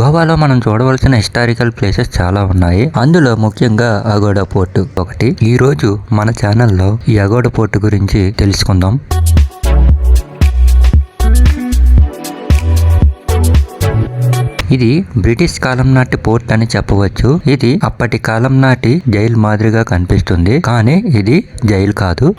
గోవాలో మనం చూడవలసిన హిస్టారికల్ ప్లేసెస్ చాలా ఉన్నాయి. అందులో ముఖ్యంగా అగోడా పోర్టు ఒకటి. ఈరోజు మన ఛానల్లో ఈ అగోడా పోర్టు గురించి తెలుసుకుందాం. ఇది బ్రిటిష్ కాలం నాటి పోర్ట్ అని చెప్పవచ్చు. ఇది అప్పటి కాలం నాటి జైలు మాదిరిగా కనిపిస్తుంది. కానీ ఇది జైలు కాదు.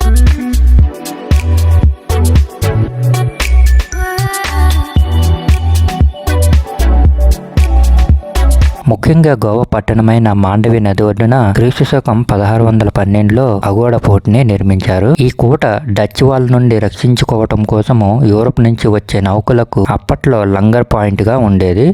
ముఖ్యంగా గోవా పట్టణమైన మాండవి నది ఒడ్డున క్రీస్తు శకం పదహారు వందల పన్నెండులో అగోడ పోర్ట్ని నిర్మించారు. ఈ కోట డచ్ వాళ్ళ నుండి రక్షించుకోవటం కోసము యూరోప్ నుంచి వచ్చే నౌకలకు అప్పట్లో లంగర్ పాయింట్గా ఉండేది.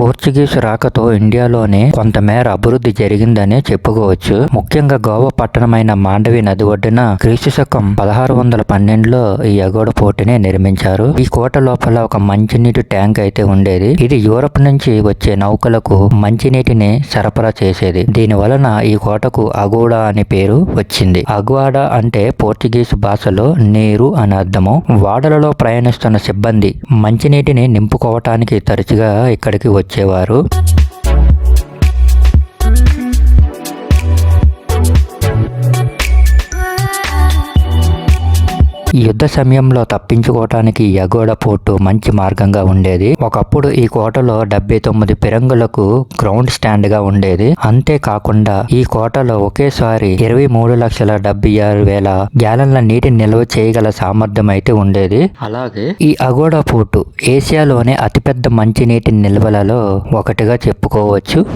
పోర్చుగీస్ రాకతో ఇండియాలోనే కొంతమేర అభివృద్ధి జరిగిందని చెప్పుకోవచ్చు. ముఖ్యంగా గోవా పట్టణమైన మాండవి నది ఒడ్డున క్రీస్తు శకం పదహారు వందల పన్నెండులో ఈ అగోడ పోర్టుని నిర్మించారు. ఈ కోట లోపల ఒక మంచినీటి ట్యాంక్ అయితే ఉండేది. ఇది యూరప్ నుంచి వచ్చే నౌకలకు మంచినీటిని సరఫరా చేసేది. దీని వలన ఈ కోటకు అగోడా అనే పేరు వచ్చింది. అగ్వాడా అంటే పోర్చుగీస్ భాషలో నీరు అని అర్థము. వాడలలో ప్రయాణిస్తున్న సిబ్బంది మంచినీటిని నింపుకోవటానికి తరచుగా ఇక్కడికి వచ్చి వచ్చేవారు ఈ యుద్ధ సమయంలో తప్పించుకోవటానికి ఈ అగోడ పోర్టు మంచి మార్గంగా ఉండేది. ఒకప్పుడు ఈ కోటలో డెబ్బై తొమ్మిది పిరంగులకు గ్రౌండ్ స్టాండ్గా ఉండేది. అంతేకాకుండా ఈ కోటలో ఒకేసారి ఇరవై మూడు లక్షల డెబ్బై ఆరు వేల గ్యాలన్ల నీటిని నిల్వ చేయగల సామర్థ్యం అయితే ఉండేది. అలాగే ఈ అగోడా పోర్టు ఏసియాలోనే అతిపెద్ద మంచినీటి నిల్వలలో ఒకటిగా చెప్పుకోవచ్చు.